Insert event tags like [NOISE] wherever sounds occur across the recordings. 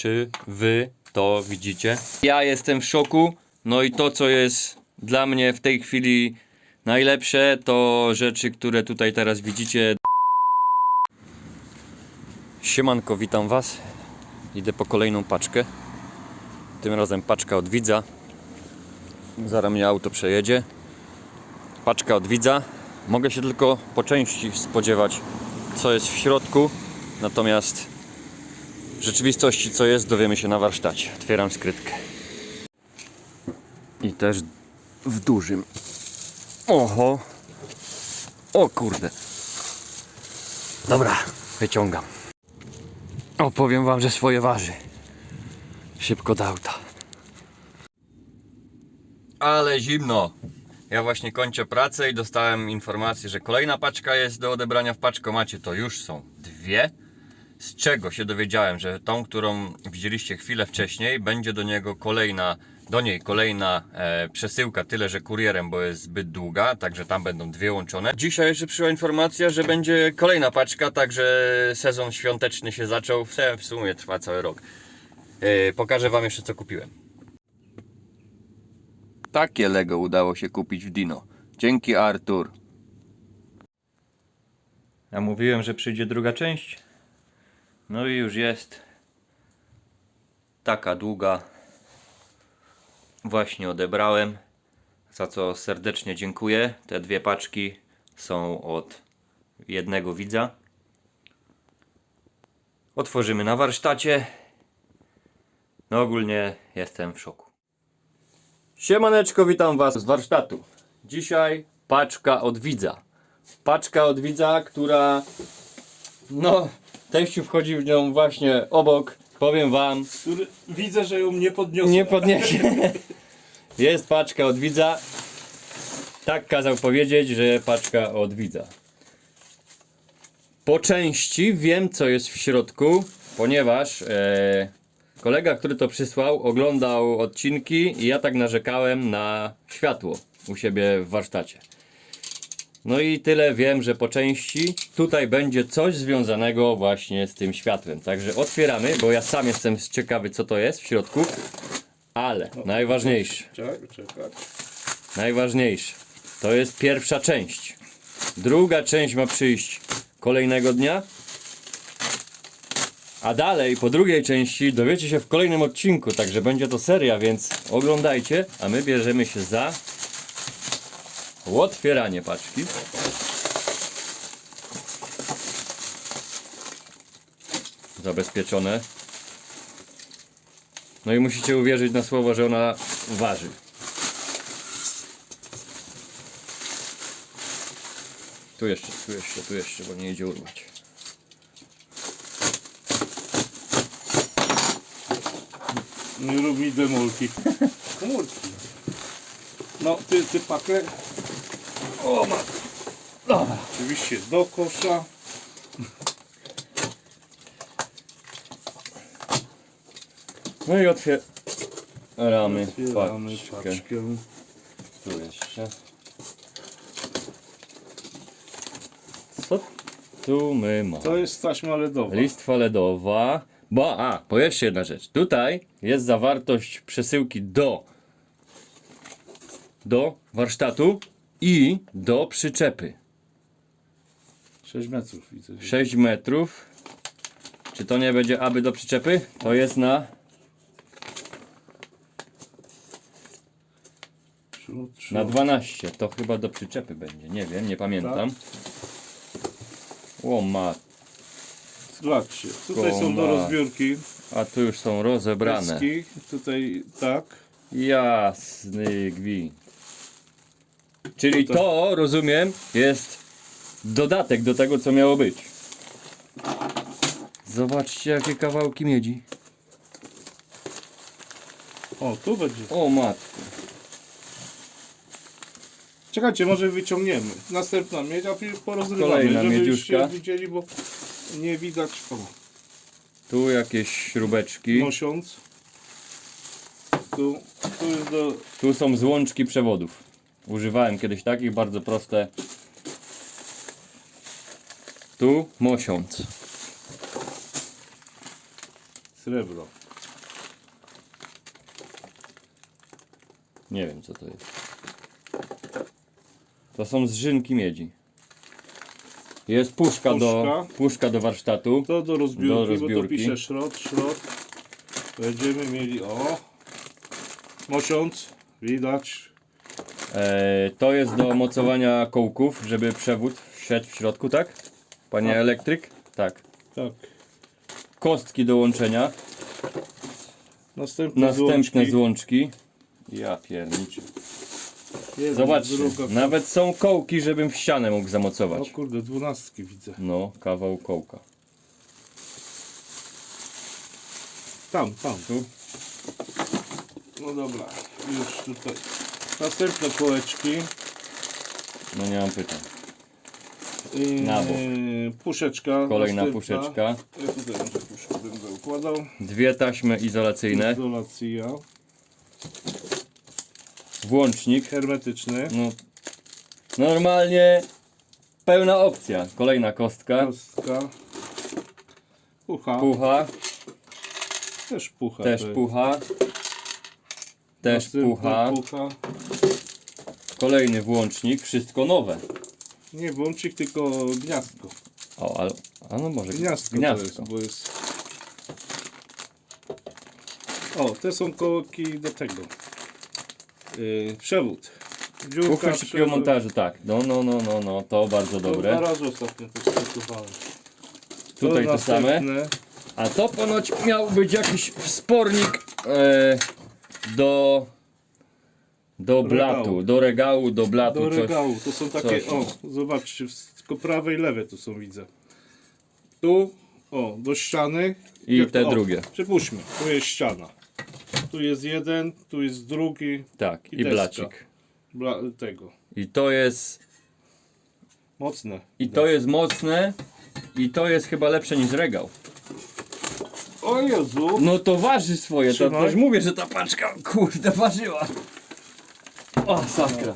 czy wy to widzicie. Ja jestem w szoku. No i to, co jest dla mnie w tej chwili najlepsze, to rzeczy, które tutaj teraz widzicie. Siemanko, witam was. Idę po kolejną paczkę. Tym razem paczka od widza. Zaraz mnie auto przejedzie. Paczka od widza. Mogę się tylko po części spodziewać, co jest w środku. Natomiast w rzeczywistości, co jest, dowiemy się na warsztacie. Otwieram skrytkę. I też w dużym. Oho. O kurde. Dobra, wyciągam. Opowiem wam, że swoje waży. Szybko do auta. Ale zimno. Ja właśnie kończę pracę i dostałem informację, że kolejna paczka jest do odebrania w paczkomacie. To już są dwie. Z czego się dowiedziałem, że tą, którą widzieliście chwilę wcześniej, będzie do niego kolejna, do niej kolejna e, przesyłka, tyle że kurierem, bo jest zbyt długa, także tam będą dwie łączone. Dzisiaj jeszcze przyszła informacja, że będzie kolejna paczka, także sezon świąteczny się zaczął. W w sumie trwa cały rok. E, pokażę Wam jeszcze co kupiłem. Takie Lego udało się kupić w Dino. Dzięki Artur. Ja mówiłem, że przyjdzie druga część. No i już jest. Taka długa. Właśnie odebrałem. Za co serdecznie dziękuję. Te dwie paczki są od jednego widza. Otworzymy na warsztacie. No ogólnie jestem w szoku. Siemaneczko, witam Was z warsztatu. Dzisiaj paczka od widza. Paczka od widza, która no, teściu wchodzi w nią właśnie obok. Powiem Wam, Który, widzę, że ją nie podniosłem. nie podniesie. Jest paczka od widza. Tak kazał powiedzieć, że paczka od widza. Po części wiem, co jest w środku, ponieważ e, kolega, który to przysłał, oglądał odcinki i ja tak narzekałem na światło u siebie w warsztacie. No i tyle wiem, że po części tutaj będzie coś związanego właśnie z tym światłem. Także otwieramy, bo ja sam jestem ciekawy, co to jest w środku. Ale najważniejsze, najważniejsze, to jest pierwsza część. Druga część ma przyjść kolejnego dnia. A dalej, po drugiej części, dowiecie się w kolejnym odcinku, także będzie to seria, więc oglądajcie, a my bierzemy się za otwieranie paczki. Zabezpieczone. No i musicie uwierzyć na słowo, że ona waży. Tu jeszcze, tu jeszcze, tu jeszcze, bo nie idzie urwać. Nie rób mi demolki. Komórki. No, ty, ty pakę. O ma. Dobra. Oczywiście do kosza. No i otwieramy Otwieramy paczkę. paczkę. Tu jeszcze. Co tu my mamy? To jest taśma LEDowa. Listwa LEDowa. Bo, a, bo jeszcze jedna rzecz. Tutaj jest zawartość przesyłki do do warsztatu i do przyczepy. 6 metrów widzę. 6 metrów. Czy to nie będzie aby do przyczepy? To jest na Przód, przód. Na 12, to chyba do przyczepy będzie, nie wiem, nie pamiętam. O ma, tutaj są do rozbiórki. a tu już są rozebrane. Tutaj tak. Jasny gwint. Czyli No to- to, rozumiem, jest dodatek do tego, co miało być. Zobaczcie, jakie kawałki miedzi. O, tu będzie. O matko. Czekajcie, może wyciągniemy. Następna miedź, a porozrywamy, Kolejna żebyście miedziuszka. widzieli, bo nie widać. O, Tu jakieś śrubeczki. nosiąc. Tu, tu jest do... Tu są złączki przewodów. Używałem kiedyś takich, bardzo proste. Tu mosiąc. Srebro. Nie wiem co to jest. To są zżynki miedzi. Jest puszka, do, puszka do warsztatu. To do rozbiórki, do rozbiórki. bo tu pisze szrot, szrot. Będziemy mieli o mosiąc, widać E, to jest do mocowania kołków, żeby przewód szedł w środku, tak? Panie Tak. elektryk? Tak. Tak. Kostki do łączenia. Następne, Następne złączki. złączki. Ja pierniczę. Jedna, Zobaczcie, druga. nawet są kołki, żebym w ścianę mógł O zamocować. kurde, dwunastki widzę. No, kawał kołka. Tam, tam. Tu? No dobra, już tutaj. Następne kołeczki. No nie mam pytań. Yy, Na bok. Puszeczka. Kolejna następna. puszeczka. Ja tutaj może puszkę będę układał. Dwie taśmy izolacyjne. Izolacja. Włącznik. Hermetyczny. No, normalnie pełna opcja. Kolejna kostka. Kostka. Pucha. Pucha. Też pucha. Też pucha. Też Następna pucha. pucha. Kolejny włącznik. Wszystko nowe. Nie włączyk, tylko gniazdko. O, ale. A no może. Gniazdko, Gniazdko. to jest, bo jest... O, te są kołki do tego. Yy, przewód. Dziurka, szybkiego przewód. montażu, tak. No, no, no, no, no, to bardzo To Dwa dobre. razy ostatnio to stosowałem. Tutaj to same. następne. A to ponoć miał być jakiś wspornik e, do. Do blatu, Regału. do regału, do blatu, Do coś. regału. To są takie, coś. o, zobaczcie, tylko prawe i lewe tu są, widzę. Tu, o, do ściany. I Jak te o, drugie. Przypuśćmy, tu jest ściana. Tu jest jeden, tu jest drugi, Tak, I i blacik. bla, tego. I to jest. Mocne. I to jest mocne. I to jest chyba lepsze niż regał. O Jezu! No to waży swoje, to Trzymaj. też mówię, że ta paczka kurde ważyła. O, sakra.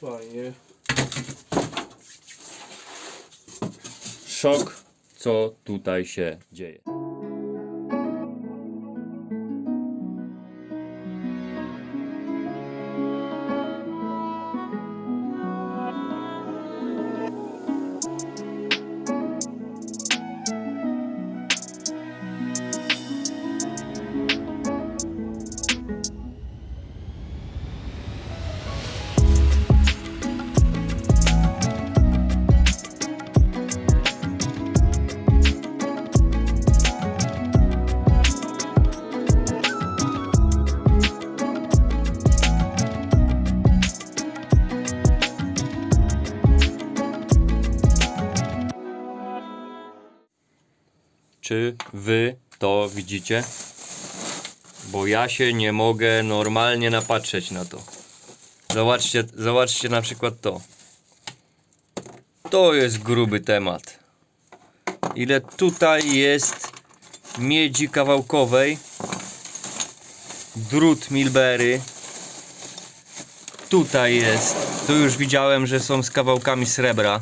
Fajnie. Szok, co tutaj się dzieje. Czy wy to widzicie? Bo ja się nie mogę normalnie napatrzeć na to. Zobaczcie, zobaczcie na przykład to. To jest gruby temat. Ile tutaj jest miedzi kawałkowej, drut Milbery. Tutaj jest. Tu już widziałem, że są z kawałkami srebra.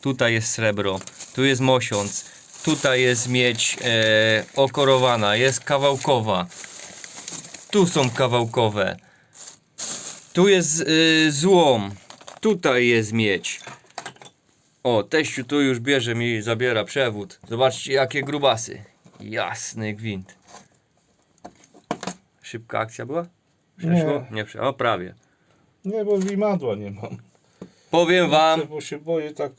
Tutaj jest srebro. Tu jest mosiąc. Tutaj jest miedź e, okorowana. Jest kawałkowa. Tu są kawałkowe. Tu jest y, złom. Tutaj jest miedź. O, teściu tu już bierze mi, zabiera przewód. Zobaczcie jakie grubasy. Jasny gwint. Szybka akcja była? Przeszło? Nie. Nie. O, prawie. Nie, bo wimadła nie mam. Powiem wam, Bo się boję tak.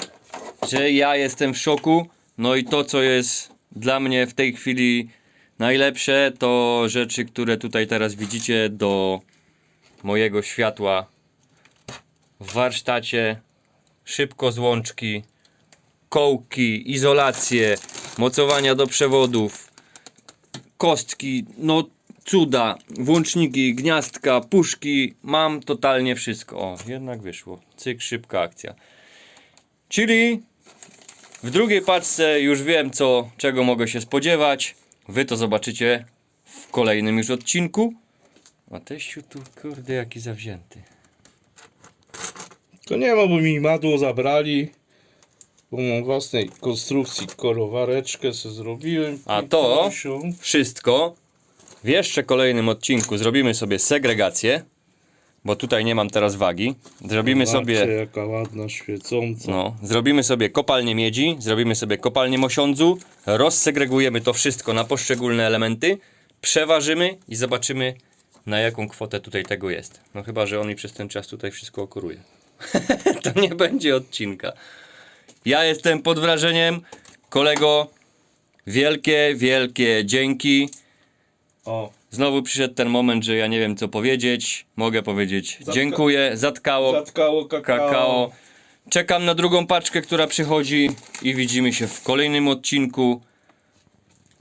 że ja jestem w szoku. No i to, co jest dla mnie w tej chwili najlepsze, to rzeczy, które tutaj teraz widzicie do mojego światła w warsztacie. Szybko złączki, kołki, izolacje, mocowania do przewodów, kostki, no cuda, włączniki, gniazdka, puszki. Mam totalnie wszystko. O, jednak wyszło. Cyk, szybka akcja. Czyli w drugiej paczce już wiem, co, czego mogę się spodziewać. Wy to zobaczycie w kolejnym już odcinku. A teściu tu, kurde, jaki zawzięty. To nie ma, bo mi madło zabrali. Bo mam własnej konstrukcji korowareczkę sobie zrobiłem. A to? Wszystko W jeszcze kolejnym odcinku zrobimy sobie segregację, bo tutaj nie mam teraz wagi. Zrobimy Zobaczcie, sobie, jaka ładna, świecąca. no, zrobimy sobie kopalnię miedzi, zrobimy sobie kopalnię mosiądzu, rozsegregujemy to wszystko na poszczególne elementy, przeważymy i zobaczymy na jaką kwotę tutaj tego jest. No chyba, że on mi przez ten czas tutaj wszystko okuruje. [LAUGHS] to nie będzie odcinka. Ja jestem pod wrażeniem. Kolego, wielkie, wielkie dzięki. O, Znowu przyszedł ten moment, że ja nie wiem co powiedzieć. Mogę powiedzieć Zatka- dziękuję, zatkało zatkało kakao. kakao. Czekam na drugą paczkę, która przychodzi i widzimy się w kolejnym odcinku.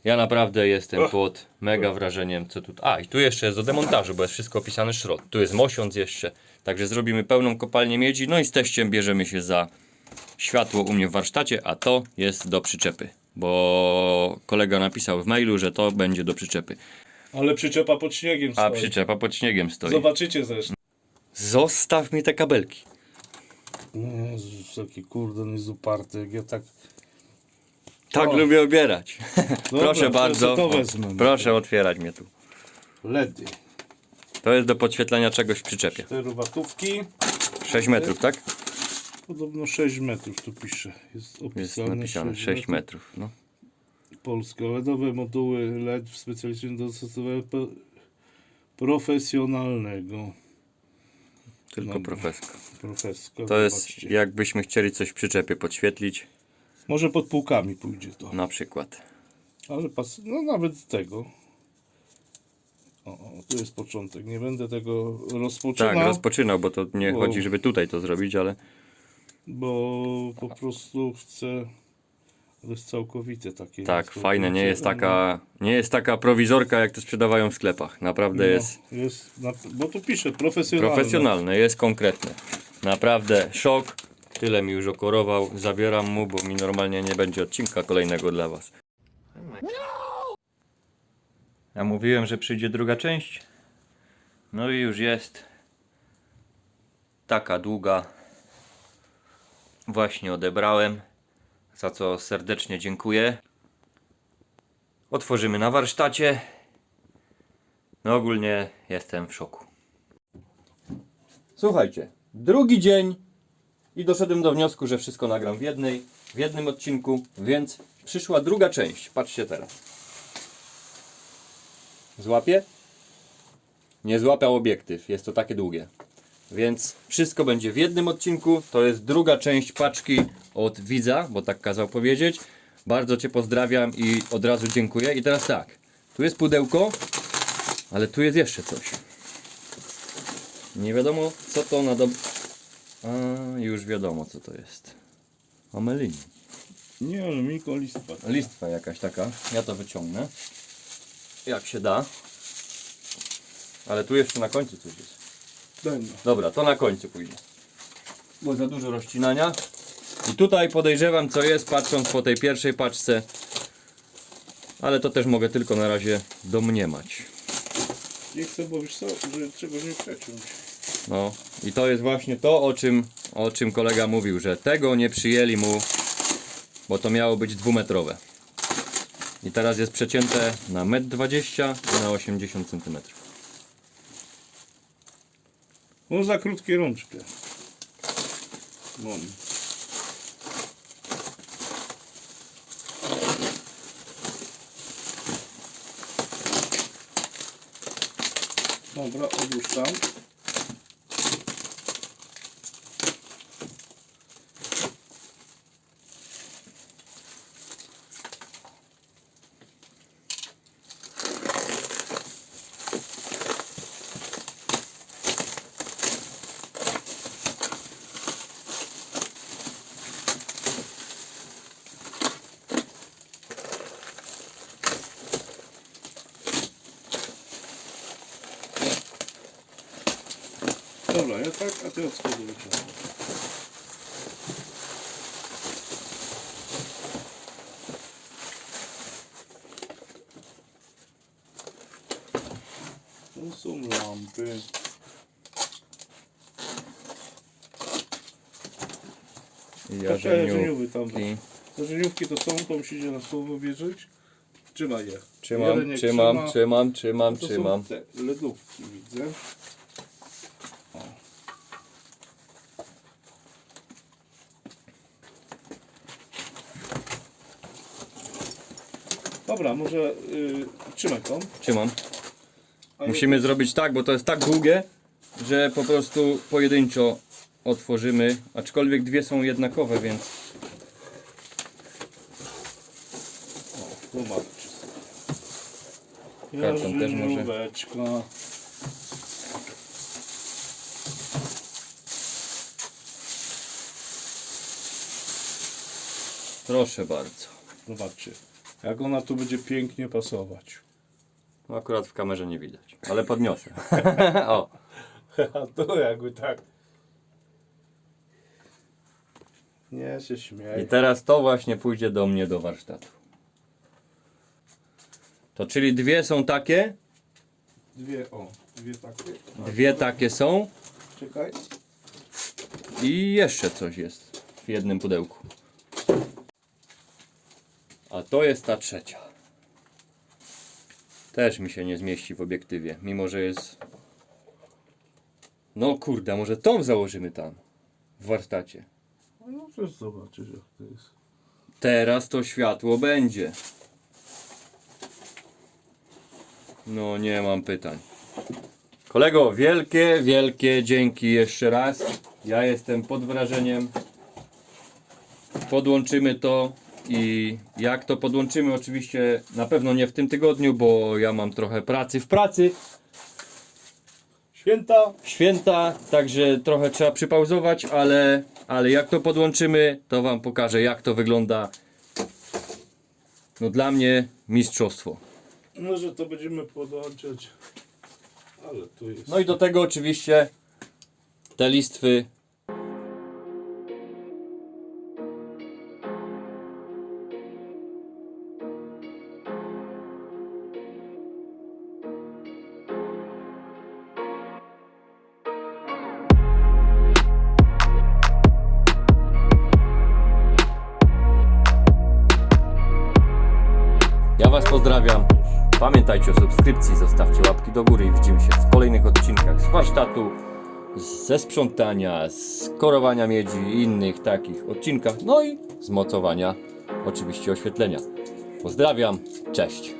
Ja naprawdę jestem pod mega wrażeniem, co tu... A, i tu jeszcze jest do demontażu, bo jest wszystko opisane szrot. Tu jest mosiąc jeszcze. Także zrobimy pełną kopalnię miedzi. No i z teściem bierzemy się za światło u mnie w warsztacie, a to jest do przyczepy. Bo kolega napisał w mailu, że to będzie do przyczepy. Ale przyczepa pod śniegiem A stoi. przyczepa pod śniegiem stoi. Zobaczycie zresztą. Zostaw mi te kabelki. Jezus, jaki kurde, on jest uparty. Jak ja tak... Tak O. lubię obierać. [LAUGHS] Dobra, Proszę to bardzo. To wezmę. Proszę otwierać mnie tu. LEDy. To jest do podświetlenia czegoś w przyczepie. Cztery watówki. 6 metrów, tak? Podobno 6 metrów tu pisze. Jest Jest opisane, napisane 6 metrów. No. Polska. LEDowe moduły LED w specjalizacji do zastosowania profesjonalnego. Tylko profeska. Profeska. To jest zobaczcie. jakbyśmy chcieli coś w przyczepie podświetlić. Może pod półkami pójdzie to. Na przykład. Ale pas... No nawet tego. O, o, tu jest początek. Nie będę tego rozpoczynał, Tak, rozpoczynał, bo to nie Wow. chodzi, żeby tutaj to zrobić, ale bo po prostu chcę... To jest całkowite takie. tak, jest fajne. Nie jest taka, nie jest taka prowizorka, jak to sprzedawają w sklepach. Naprawdę no, jest jest. Bo tu pisze profesjonalne. profesjonalne, jest konkretne. Naprawdę szok. Tyle mi już okorował. Zabieram mu, bo mi normalnie nie będzie odcinka kolejnego dla was. Ja mówiłem, że przyjdzie druga część. No i już jest. Taka długa. Właśnie odebrałem. Za co serdecznie dziękuję. Otworzymy na warsztacie. No ogólnie jestem w szoku. Słuchajcie, drugi dzień i doszedłem do wniosku, że wszystko nagram w jednej, w jednym odcinku, więc przyszła druga część. Patrzcie teraz. Złapie? Nie złapał obiektyw, jest to takie długie. Więc wszystko będzie w jednym odcinku. To jest druga część paczki od widza, bo tak kazał powiedzieć. Bardzo Cię pozdrawiam i od razu dziękuję. I teraz tak, tu jest pudełko, ale tu jest jeszcze coś. Nie wiadomo co to na dob... A, już wiadomo co to jest. Omelin. Nie, ale Miko listwa. Listwa jakaś taka. Ja to wyciągnę. Jak się da. Ale tu jeszcze na końcu coś jest. No. Dobra, to na końcu pójdzie. Bo za dużo rozcinania. I tutaj podejrzewam co jest, patrząc po tej pierwszej paczce. Ale to też mogę tylko na razie domniemać. Nie chcę, bo wiesz co, że czegoś nie przeciąć. No i to jest właśnie to, o czym, o czym kolega mówił, że tego nie przyjęli mu, bo to miało być dwumetrowe. I teraz jest przecięte na 1,20 m i na 80 cm. No za krótkie rączkę. Mam. Dobra, odłóż tam. Dobra, ja tak, a od spodu wyciągnę. To są lampy. Jarzeniówki. tam. Jarzeniówki to są, to musicie na słowo wierzyć. Trzymaj je. Trzymam, Jeden trzymam, trzyma. trzymam, trzymam, To trzymam. są te ledówki, widzę. Dobra, może y, trzymaj tą. Trzymam. Musimy zrobić tak, bo to jest tak długie, że po prostu pojedynczo otworzymy, aczkolwiek dwie są jednakowe, więc O, sobie. Karton też może. Proszę bardzo. Zobaczcie, jak ona tu będzie pięknie pasować. No akurat w kamerze nie widać, ale podniosę. [LAUGHS] o, A to jakby tak. Nie się i śmiej. teraz to właśnie pójdzie do mnie do warsztatu. To czyli dwie są takie, Dwie, o, dwie takie. dwie takie są Czekaj. i jeszcze coś jest w jednym pudełku. A to jest ta trzecia. Też mi się nie zmieści w obiektywie, mimo że jest. No kurde, może tą założymy tam w warsztacie. No przecież zobaczysz jak to jest. Teraz to światło będzie. No nie mam pytań. Kolego, wielkie, wielkie dzięki jeszcze raz. Ja jestem pod wrażeniem. Podłączymy to i jak to podłączymy, oczywiście na pewno nie w tym tygodniu, bo ja mam trochę pracy w pracy. Święta! Święta, także trochę trzeba przypauzować, ale, ale jak to podłączymy, to Wam pokażę jak to wygląda. No dla mnie mistrzostwo. Może to będziemy podłączać. Ale tu jest. No i do tego oczywiście te listwy. Ja Was pozdrawiam. Pamiętajcie o subskrypcji, zostawcie łapki do góry i widzimy się w kolejnych odcinkach z warsztatu, ze sprzątania, z korowania miedzi i innych takich odcinkach, no i z mocowania, oczywiście oświetlenia. Pozdrawiam, cześć.